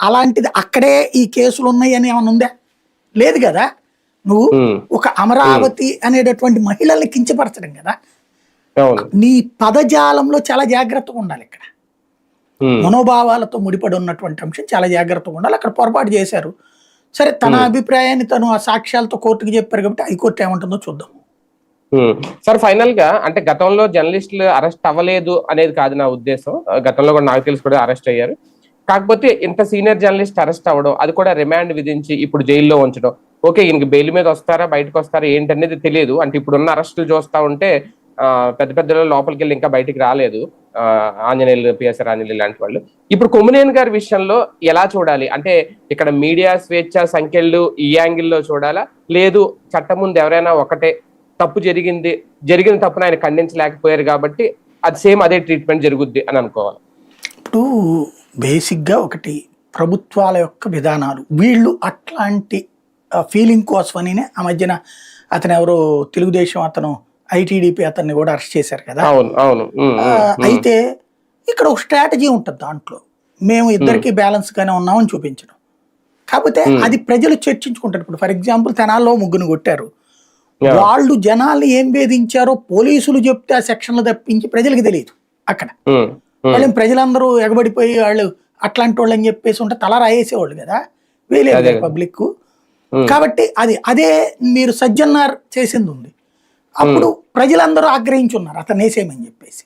అలాంటిది అక్కడే ఈ కేసులు ఉన్నాయి అని ఏమైనా ఉందా? లేదు కదా? నువ్వు ఒక అమరావతి అనేటటువంటి మహిళల్ని కించపరచడం కదా? నీ పదజాలంలో చాలా జాగ్రత్తగా ఉండాలి ఇక్కడ. మనోభావాలతో ముడిపడి ఉన్నటువంటి అంశం చాలా జాగ్రత్తగా ఉండాలి. అక్కడ పొరపాటు చేశారు. సరే తన అభిప్రాయాన్ని తను ఆ సాక్ష్యాలతో కోర్టుకి చెప్పారు కాబట్టి హైకోర్టు ఏమంటుందో చూద్దాం. సార్ ఫైనల్గా అంటే గతంలో జర్నలిస్టులు అరెస్ట్ అవ్వలేదు అనేది కాదు నా ఉద్దేశం. గతంలో కూడా నాకు తెలిసి కూడా అరెస్ట్ అయ్యారు. కాకపోతే ఇంత సీనియర్ జర్నలిస్ట్ అరెస్ట్ అవ్వడం అది కూడా రిమాండ్ విధించి ఇప్పుడు జైల్లో ఉంచడం. ఓకే ఈయనకి బెయిల్ మీద వస్తారా బయటకు వస్తారా ఏంటనేది తెలియదు. అంటే ఇప్పుడున్న అరెస్టులు చూస్తా ఉంటే పెద్ద పెద్ద లోపలికి వెళ్ళి ఇంకా బయటికి రాలేదు. ఆంజనేయులు పిఎస్ఆర్ ఆంజనేయులు లాంటి వాళ్ళు. ఇప్పుడు కొమ్మినేని గారి విషయంలో ఎలా చూడాలి? అంటే ఇక్కడ మీడియా స్వేచ్ఛ సంఖ్యలు ఈ యాంగిల్లో చూడాలా? లేదు చట్టం ముందు ఎవరైనా ఒకటే తప్పు జరిగింది జరిగిన తప్పును ఆయన ఖండించలేకపోయారు కాబట్టి అది సేమ్ అదే ట్రీట్మెంట్ జరుగుద్ది అని అనుకోవాలి. ఇప్పుడు బేసిక్గా ఒకటి ప్రభుత్వాల యొక్క విధానాలు. వీళ్ళు అట్లాంటి ఫీలింగ్ కోసమని ఆ మధ్యన అతను ఎవరో తెలుగుదేశం అతను ఐటీడీపీ అతన్ని కూడా అరెస్ట్ చేశారు కదా. అవును అవును. అయితే ఇక్కడ ఒక స్ట్రాటజీ ఉంటుంది దాంట్లో. మేము ఇద్దరికి బ్యాలెన్స్ గానే ఉన్నామని చూపించడం. కాకపోతే అది ప్రజలు చర్చించుకుంటారు. ఇప్పుడు ఫర్ ఎగ్జాంపుల్ తెనాల్లో ముగ్గురు కొట్టారు. వాళ్ళు జనాల్ని ఏం వేధించారో పోలీసులు చెప్తే ఆ సెక్షన్లు తప్పించి ప్రజలకు తెలియదు అక్కడ. వాళ్ళు ప్రజలందరూ ఎగబడిపోయి వాళ్ళు అట్లాంటి వాళ్ళు అని చెప్పేసి ఉంటే తల రాయేసేవాళ్ళు కదా? వేలేదు. పబ్లిక్. కాబట్టి అది అదే మీరు సజ్జన్నార్ చేసింది ఉంది. అప్పుడు ప్రజలందరూ ఆగ్రహించున్నారు అతను వేసేయమని చెప్పేసి.